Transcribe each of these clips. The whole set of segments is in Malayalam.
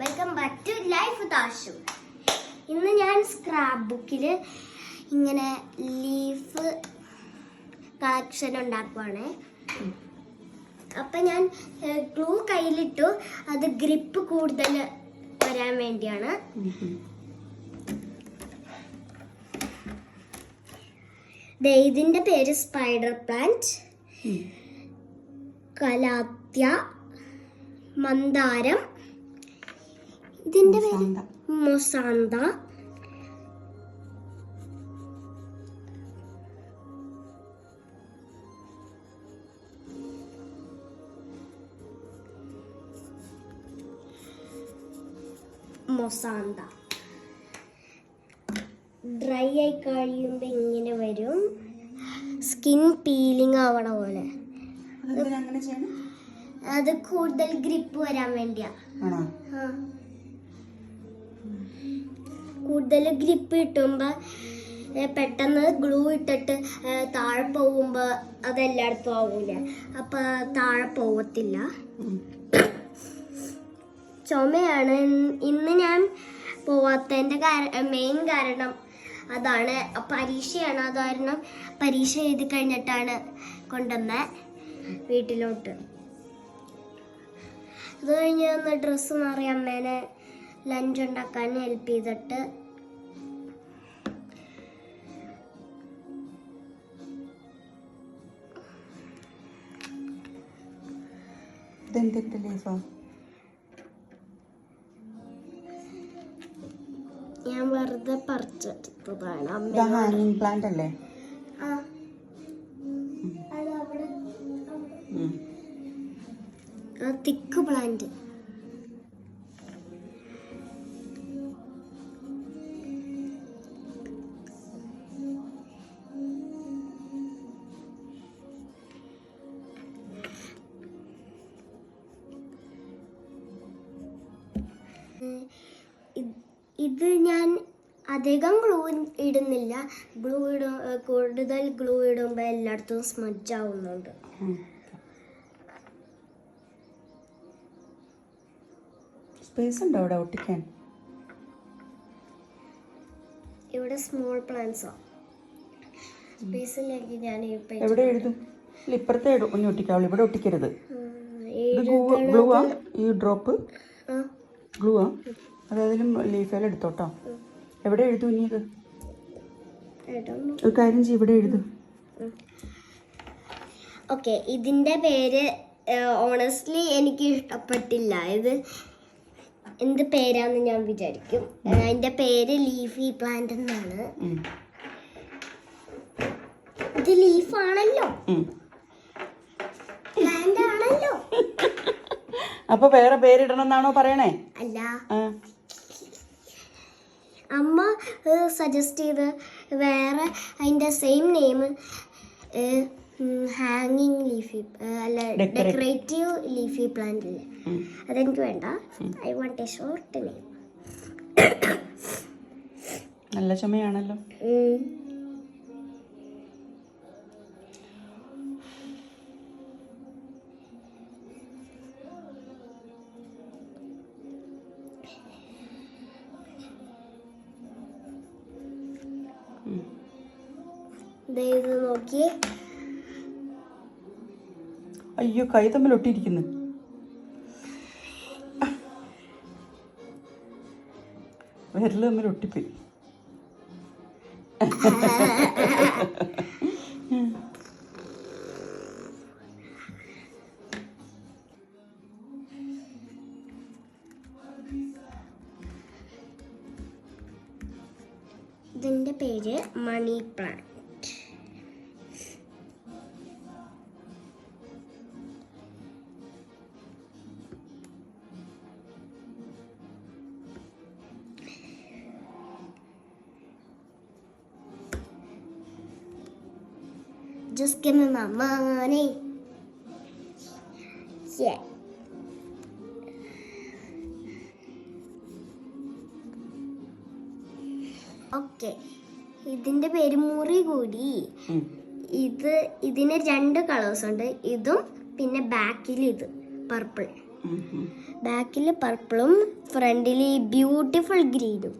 Welcome back to life Thashu ഇന്ന് ഞാൻ സ്ക്രാപ്പ് ബുക്കിൽ ഇങ്ങനെ ലീഫ് കളക്ഷൻ ഉണ്ടാക്കുവാണ്. അപ്പം ഞാൻ ഗ്ലൂ കയ്യിലിട്ടു. അത് ഗ്രിപ്പ് കൂടുതൽ വരാൻ വേണ്ടിയാണ്. ഇതിന്റെ പേര് സ്പൈഡർ പ്ലാന്റ് കലാത്യ മന്ദാരം. ഇതിന്റെ പേര് മൊസാന്ത. മൊസാന്ത. ഡ്രൈ ആയി കഴിയുമ്പോൾ ഇങ്ങനെ വരും. സ്കിൻ പീലിംഗ് ആവണ പോലെ. അത് കൂടുതൽ ഗ്രിപ്പ് വരാൻ വേണ്ടിയാ. കൂടുതൽ ഗ്രിപ്പ് കിട്ടുമ്പോ പെട്ടെന്ന് ഗ്ലൂ ഇട്ടിട്ട് താഴെ പോകുമ്പോ അതെല്ലായിടത്തും ആവൂല. അപ്പൊ താഴെ പോവത്തില്ല. ചുമയാണ്. ഇന്ന് ഞാൻ പോവാത്തതിന്റെ മെയിൻ കാരണം അതാണ്. പരീക്ഷയാണ്. അത് കാരണം പരീക്ഷ എഴുതി കഴിഞ്ഞിട്ടാണ് കൊണ്ടുവന്ന വീട്ടിലോട്ട്. അത് കഴിഞ്ഞ് ഡ്രസ്സ് മാറി അമ്മേനെ ലഞ്ച് ഉണ്ടാക്കാൻ ഹെൽപ്പ് ചെയ്തിട്ട്. ലീഫാ? ഞാൻ വെറുതെ പറിച്ചെടുത്തതാണ് ഹാങ്ങിങ് പ്ലാന്റ് അല്ലേ. തിക്ക് പ്ലാന്റ് ഇത് ഞാൻ അധികം ഗ്ലൂ ഇടുന്നില്ല. ഗ്ലൂ ഇടും കൂടുതൽ ഗ്ലൂ ഇടുമ്പോൾ എല്ലായിടത്തും സ്മജ് ആവുന്നുണ്ട്. സ്പേസ് ഉണ്ടോ അവിടെ ഒട്ടിക്കാൻ? ഇവിടെ സ്മോൾ പ്ലാന്റ്സോ സ്പേസിലേക്ക് ഞാൻ എവിടെ എഴുതും? ഇപ്പുറത്തെ ഒന്ന് ഒട്ടിക്കാവുള്ളൂ ഇവിടെ ഒട്ടിക്കരുത്. ഗ്ലൂ ആ? ഈ ഡ്രോപ്പ് ഗ്ലൂ ആ? അത് അതിലും ലീഫേൽ എടുത്തോട്ടോ. എവിടെ എഴുതും ഇനി ഇത് ഒരു കാര്യം ചെയ്യും ഇവിടെ എഴുതും. ഓക്കെ ഇതിന്റെ പേര് ഓണസ്റ്റ്ലി എനിക്ക് ഇഷ്ടപ്പെട്ടില്ല. ഇത് എന്ത് പേരാന്ന് ഞാൻ വിചാരിക്കും. അതിന്റെ പേര് ലീഫി പ്ലാന്റ് എന്നാണ്. ഇത് ലീഫാണല്ലോ പ്ലാന്റ് ആണല്ലോ. അപ്പൊ വേറെ പേരിടണം എന്നാണോ പറയണേ? അല്ല. അമ്മ സജസ്റ്റ് ചെയ്ത് വേറെ അതിന്റെ സെയിം നെയിം ഹാങ്ങിങ് ലീഫി അല്ല ഡെക്കറേറ്റീവ് ലീഫി പ്ലാന്റ് ഇല്ലേ. അതെനിക്ക് വേണ്ട. I want a short name നല്ല ചുമയാണല്ലോ. ഇത് നോക്കിയേ അയ്യോ കൈ തമ്മിൽ ഒട്ടിയിരിക്കുന്നു. വിരൽ തമ്മിൽ ഒട്ടിപ്പോയി. ഇതിന്റെ പേര് money plant Just give me my money. Yeah. Okay ഇതിന്റെ പേര് മുറി കൂടി. ഇത് ഇതിന് രണ്ട് കളേഴ്സ് ഉണ്ട് ഇതും പിന്നെ ബാക്കിൽ ഇത് പർപ്പിൾ. ബാക്കിൽ പർപ്പിളും ഫ്രണ്ടിൽ ബ്യൂട്ടിഫുൾ ഗ്രീനും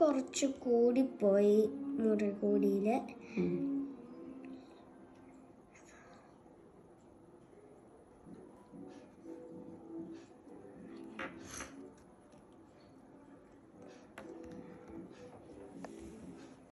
കുറച്ച് കൂടിപ്പോയി മുറി